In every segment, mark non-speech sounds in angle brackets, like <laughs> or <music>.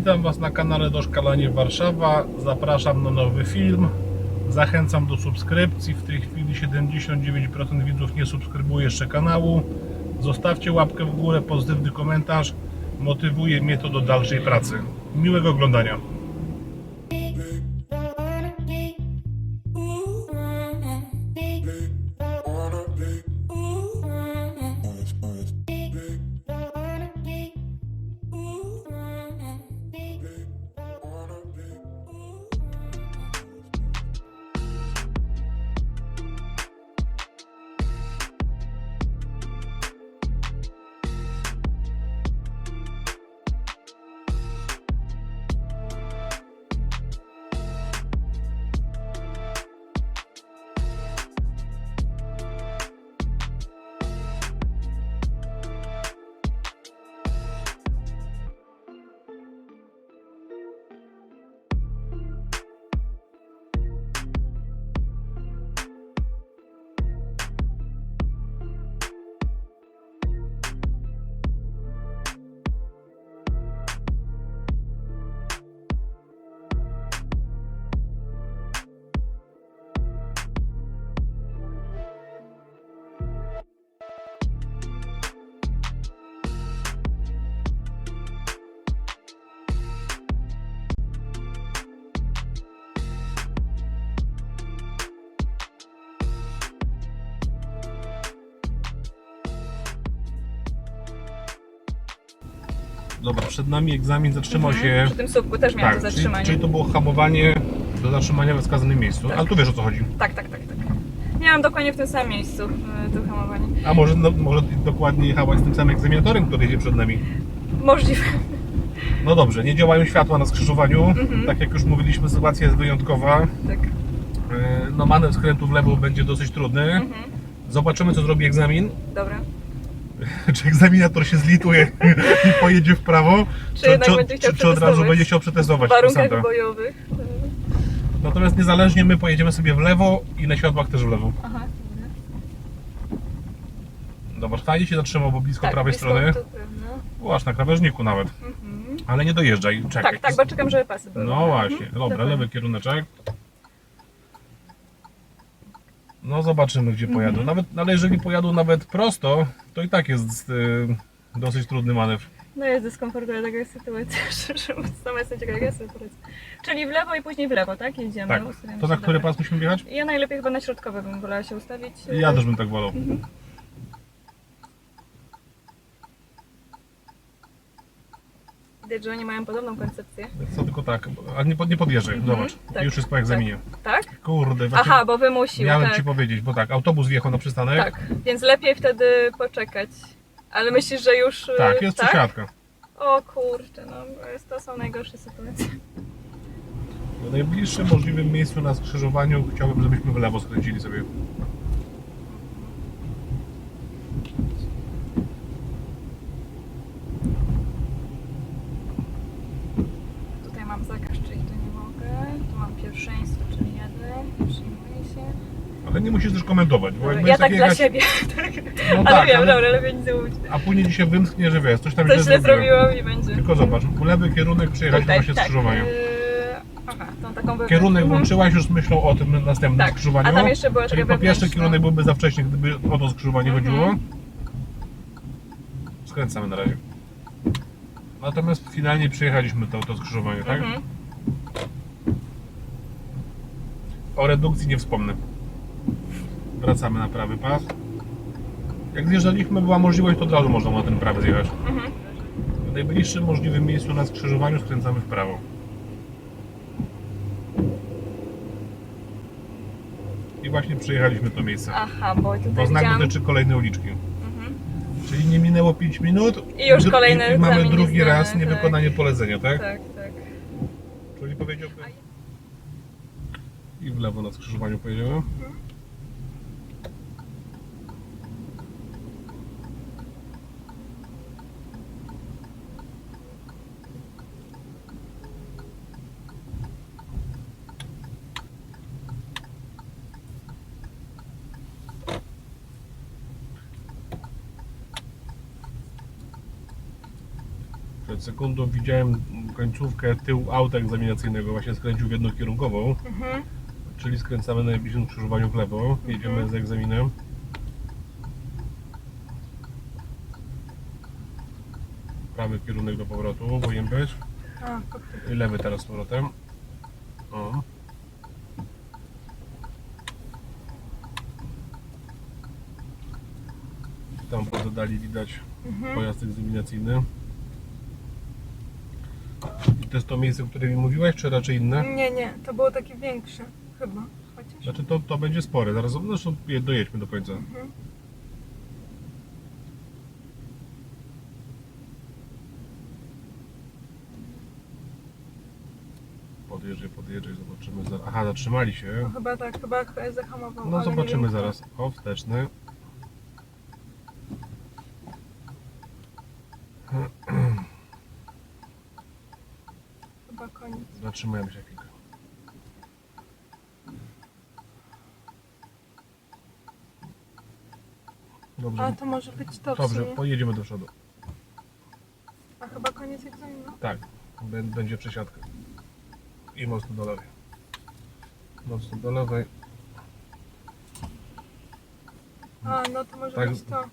Witam Was na kanale Doszkalanie Warszawa. Zapraszam na nowy film. Zachęcam do subskrypcji. W tej chwili 79% widzów nie subskrybuje jeszcze kanału. Zostawcie łapkę w górę, pozytywny komentarz. Motywuje mnie to do dalszej pracy. Miłego oglądania. Dobra, przed nami egzamin zatrzymał się. Przy tym słupku też miałam Tak, to czyli, zatrzymanie. czyli to było hamowanie do zatrzymania we wskazanym miejscu. Tak. Ale tu wiesz o co chodzi. Tak, tak, tak, tak. Miałam dokładnie w tym samym miejscu y, to hamowanie. A może, no, może dokładnie jechałaś z tym samym egzaminatorem, który jedzie przed nami? Możliwe. No dobrze, nie działają światła na skrzyżowaniu. Mhm. Tak jak już mówiliśmy, sytuacja jest wyjątkowa. Tak. E, No manewr skrętu w lewo będzie dosyć trudny. Mhm. Zobaczymy, co zrobi egzamin. Dobra. <laughs> Czy egzaminator się zlituje <laughs> i pojedzie w prawo, Czy jednak będzie chciał czy, czy od razu będzie chciał przetestować W warunkach kursanta. bojowych. Natomiast niezależnie my pojedziemy sobie w lewo i na światłach też w lewo. Aha. Dobra, fajnie się zatrzymał, bo blisko Tak, prawej blisko, strony. aż na krawężniku nawet. Mhm. Ale nie dojeżdżaj, czekaj. Tak, tak, bo czekam, żeby pasy były. No właśnie, Mhm. dobra, lewy kieruneczek. No zobaczymy gdzie pojadą. Mhm. Nawet, ale jeżeli pojadą nawet prosto, to i tak jest y, dosyć trudny manewr. No jest dyskomfortowa taka sytuacja, <laughs> szczerze mówiąc. Sama jestem ciekawa, jak ja sobie poradzę. Czyli w lewo i później w lewo, tak? Jedziemy. Tak. ustawiamy To się, na który dobra. pas musimy jechać? Ja najlepiej chyba na środkowy bym wolała się ustawić. Ja też bym tak wolał. Widać, że oni mają podobną koncepcję. Co tylko tak, a nie, pod- nie podjeżdżaj, Mhm, zobacz. tak, Już jest po egzaminie. Tak? Kurde, właśnie Aha, bo wymusił, miałem tak. ci powiedzieć, bo tak, autobus wjechał na przystanek. Tak, więc lepiej wtedy poczekać. Ale myślisz, że już... y, Tak, jest przesiadka. O kurczę, no jest- to są najgorsze sytuacje. W najbliższym możliwym miejscu na skrzyżowaniu chciałbym, żebyśmy w lewo skręcili sobie. Tutaj mam zakaz, czyli tu nie mogę. Tu mam pierwszeństwo, czyli jadę. Przyjmuję się. Ale nie musisz też komentować, bo jak ja tak dla jechać, siebie. <laughs> tak. No ale tak, wiem, ale- dobra, lepiej nie mówić. a później ci się wymsknie, że wiesz, coś tam Coś źle zrobiłam i będzie. Tylko zobacz, w lewy kierunek przejechaliśmy właśnie tak. skrzyżowanie. Yy, aha, tą taką wewnętrzną. Kierunek włączyłaś już z myślą o tym następnym Tak, skrzyżowaniu. a tam jeszcze była Czyli taka po pierwsze wewnętrzna. kierunek byłby za wcześnie, gdyby o to skrzyżowanie Mhm. chodziło. Skręcamy na razie. Natomiast finalnie przejechaliśmy to, to skrzyżowanie, tak? Mhm. O redukcji nie wspomnę. Wracamy na prawy pas. Jak zjeżdżaliśmy, była możliwość, to od razu można na ten prawy zjechać. Mhm. W najbliższym możliwym miejscu na skrzyżowaniu skręcamy w prawo. I właśnie przejechaliśmy to miejsce. Aha, bo tutaj Bo znak widziałam... dotyczy kolejnej uliczki. Mhm. Czyli nie minęło 5 minut I już dru- kolejny i, i mamy egzamin drugi niezdany, raz tak. niewykonanie polecenia, tak? Tak, tak. Czyli powiedziałbym... I w lewo na skrzyżowaniu pojedziemy. Przed sekundą widziałem końcówkę tył auta egzaminacyjnego właśnie skręcił w jednokierunkową, Mhm. czyli skręcamy na najbliższym skrzyżowaniu w lewo, jedziemy Mhm. z egzaminem. Prawy kierunek do powrotu powinien być A, i lewy teraz z powrotem. O. Tam poza dali widać Mhm. pojazd egzaminacyjny. To jest to miejsce, o którym mi mówiłaś, czy raczej inne? Nie, nie, to było takie większe. Chyba. Chociaż. Znaczy to, to będzie spore, zaraz zresztą je- dojedźmy do końca. Mhm. Podjeżdżaj, podjeżdżaj, zobaczymy zaraz. Aha, zatrzymali No, się. chyba tak, chyba ch- zahamował. No ale nie zobaczymy wiem. zaraz. O, wsteczny. Chyba koniec. Zatrzymujemy się chwilkę. Dobrze, A to może być to w dobrze, sumie. pojedziemy do przodu. A chyba koniec egzaminu. Tak, bę- będzie przesiadka. I mocno do lewej. Mocno do lewej. A, no to może Tak. być to.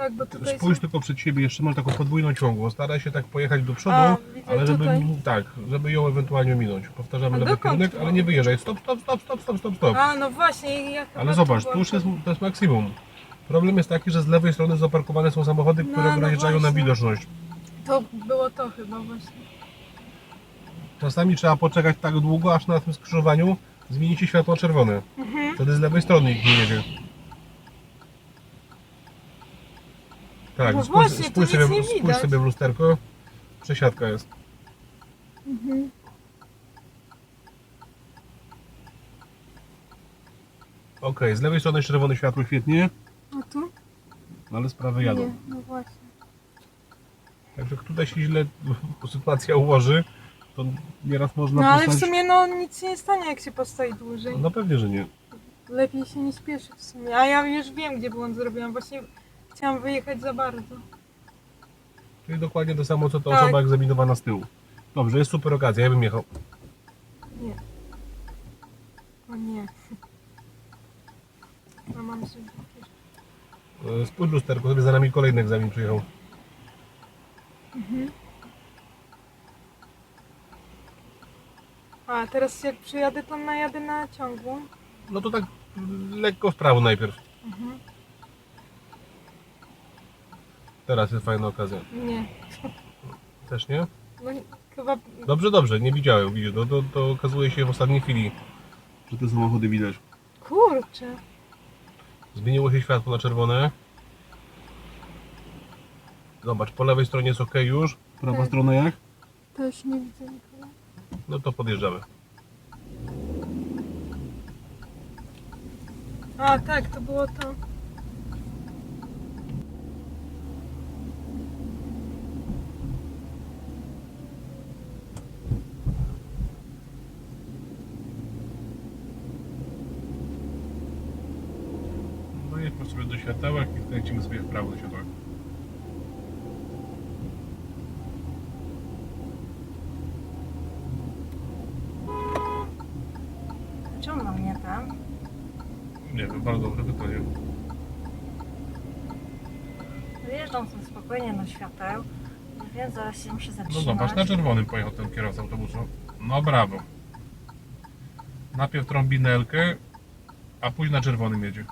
Tak, bo tutaj Spójrz są... tylko przed siebie, jeszcze masz taką podwójną ciągłą. Staraj się tak pojechać do przodu, A, widzę ale żeby tutaj. tak, żeby ją ewentualnie minąć. Powtarzamy A lewy dokąd kierunek, to? ale nie wyjeżdżaj. Stop, stop, stop, stop, stop, stop, stop. A, no właśnie, ja chyba Ale zobacz, byłam tu już jest, to jest maksimum. Problem jest taki, że z lewej strony zaparkowane są samochody, No, które no na właśnie. widoczność. To było to chyba właśnie. Czasami trzeba poczekać tak długo, aż na tym skrzyżowaniu zmieni się światło czerwone. Mhm. Wtedy z lewej strony nikt nie jedzie. Tak, No spójrz, właśnie, spójrz, sobie, nie spójrz widać. sobie w lusterko. Przesiadka jest. Mhm. Ok, z lewej strony czerwone światło świetnie, A tu? ale sprawy jadą. Nie, no właśnie. Także jak tutaj się źle <laughs> sytuacja ułoży, to nieraz można No ale w postać... sumie no nic się nie stanie jak się postoi dłużej. No pewnie, że nie. Lepiej się nie spieszy w sumie. A ja już wiem gdzie błąd zrobiłam. Właśnie chciałam wyjechać za bardzo. Czyli dokładnie to samo, co ta Tak. osoba egzaminowana z tyłu. Dobrze, jest super okazja, ja bym jechał. Nie. O nie. <laughs> No mam się... E, Spójrz lusterko, sobie za nami kolejny egzamin przyjechał. A teraz jak przyjadę to najadę na ciągłą. No to tak mm, lekko w prawo najpierw. Mhm. Teraz jest fajna okazja. Nie. Też nie? No chyba... Dobrze, dobrze, nie widziałem, widzisz, to, to, to okazuje się w ostatniej chwili, że te samochody widać. Kurczę. Zmieniło się światło na czerwone. Zobacz, po lewej stronie jest ok już. Prawa Tak. strona jak? Już nie widzę nikogo. No to podjeżdżamy. A tak, to było to. No jedźmy sobie do światełek i skręcimy sobie w prawo do światełek. Ciągną mnie tam. Nie wiem, bardzo dobre pytanie. Wyjeżdżam sobie spokojnie do świateł, więc zaraz się muszę No zatrzymać. zobacz, na czerwonym pojechał ten kierowca autobusu. No brawo. Najpierw trąbi Nelkę, a później na czerwonym jedzie.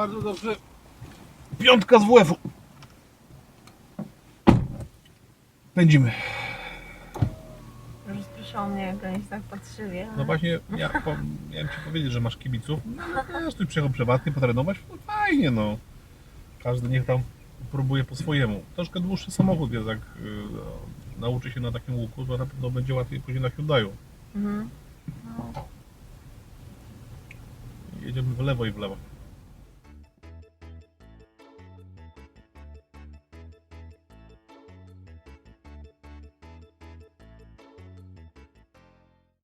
Bardzo dobrze. Piątka z WF-u. Pędzimy. Rozproszą mnie, jak oni tak patrzyli. No właśnie, ja po, miałem ci powiedzieć, że masz kibiców. No wiesz, tu przyjechał prywatnie potrenować. No fajnie, no. Każdy niech tam próbuje po swojemu. Troszkę dłuższy samochód jest, jak y, no, nauczy się na takim łuku, to na pewno będzie łatwiej później na Hyundai'u. Mhm. No, Jedziemy w lewo i w lewo.